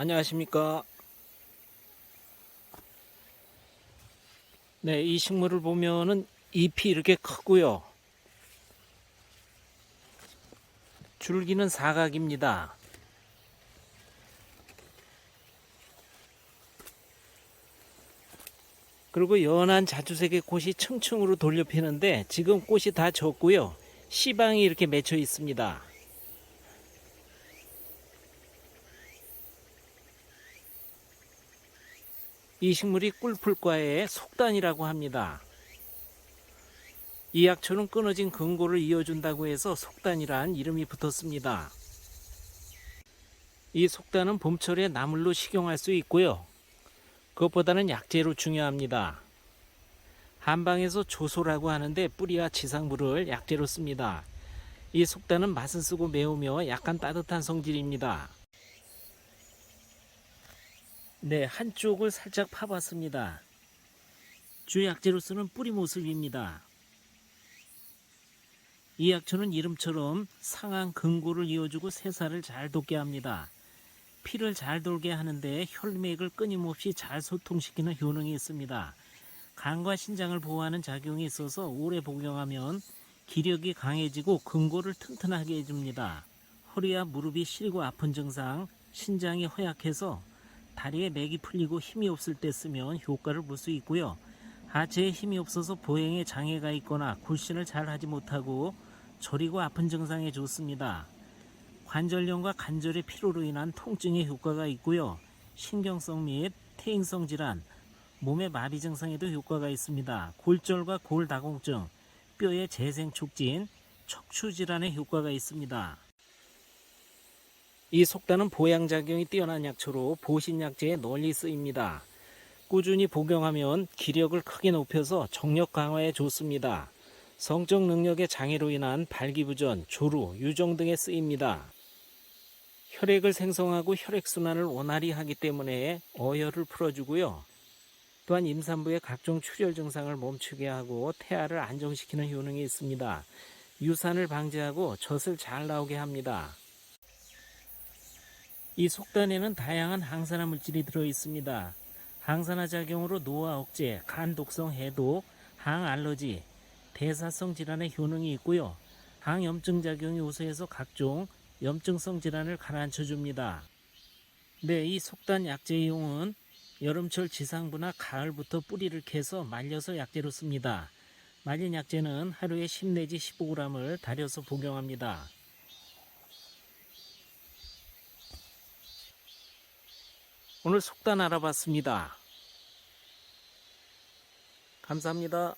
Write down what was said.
안녕하십니까. 네, 이 식물을 보면은 잎이 이렇게 크고요. 줄기는 사각입니다. 그리고 연한 자주색의 꽃이 층층으로 돌려 피는데 지금 꽃이 다 졌고요. 씨방이 이렇게 맺혀 있습니다. 이 식물이 꿀풀과의 속단이라고 합니다. 이 약초는 끊어진 근고를 이어준다고 해서 속단이란 이름이 붙었습니다. 이 속단은 봄철에 나물로 식용할 수 있고요. 그것보다는 약재로 중요합니다. 한방에서 조소라고 하는데 뿌리와 지상부를 약재로 씁니다. 이 속단은 맛은 쓰고 매우며 약간 따뜻한 성질입니다. 네, 한쪽을 살짝 파봤습니다. 주 약재로 쓰는 뿌리 모습입니다. 이 약초는 이름처럼 상한 근고를 이어주고 새살을 잘 돋게 합니다. 피를 잘 돌게 하는데 혈맥을 끊임없이 잘 소통시키는 효능이 있습니다. 간과 신장을 보호하는 작용이 있어서 오래 복용하면 기력이 강해지고 근고를 튼튼하게 해줍니다. 허리와 무릎이 시리고 아픈 증상, 신장이 허약해서 다리에 맥이 풀리고 힘이 없을 때 쓰면 효과를 볼 수 있고요. 하체에 힘이 없어서 보행에 장애가 있거나 굴신을 잘 하지 못하고 저리고 아픈 증상에 좋습니다. 관절염과 관절의 피로로 인한 통증에 효과가 있고요. 신경성 및 퇴행성 질환, 몸의 마비 증상에도 효과가 있습니다. 골절과 골다공증, 뼈의 재생 촉진, 척추 질환에 효과가 있습니다. 이 속단은 보양작용이 뛰어난 약초로 보신약재에 널리 쓰입니다. 꾸준히 복용하면 기력을 크게 높여서 정력 강화에 좋습니다. 성적 능력의 장애로 인한 발기부전, 조루, 유정 등에 쓰입니다. 혈액을 생성하고 혈액순환을 원활히 하기 때문에 어혈을 풀어주고요. 또한 임산부의 각종 출혈 증상을 멈추게 하고 태아를 안정시키는 효능이 있습니다. 유산을 방지하고 젖을 잘 나오게 합니다. 이 속단에는 다양한 항산화 물질이 들어 있습니다. 항산화 작용으로 노화 억제, 간 독성 해독, 항알러지, 대사성 질환의 효능이 있고요. 항염증 작용이 우수해서 각종 염증성 질환을 가라앉혀 줍니다. 네, 이 속단 약재 이용은 여름철 지상부나 가을부터 뿌리를 캐서 말려서 약재로 씁니다. 말린 약재는 하루에 10 내지 15g을 달여서 복용합니다. 오늘 속단 알아봤습니다. 감사합니다.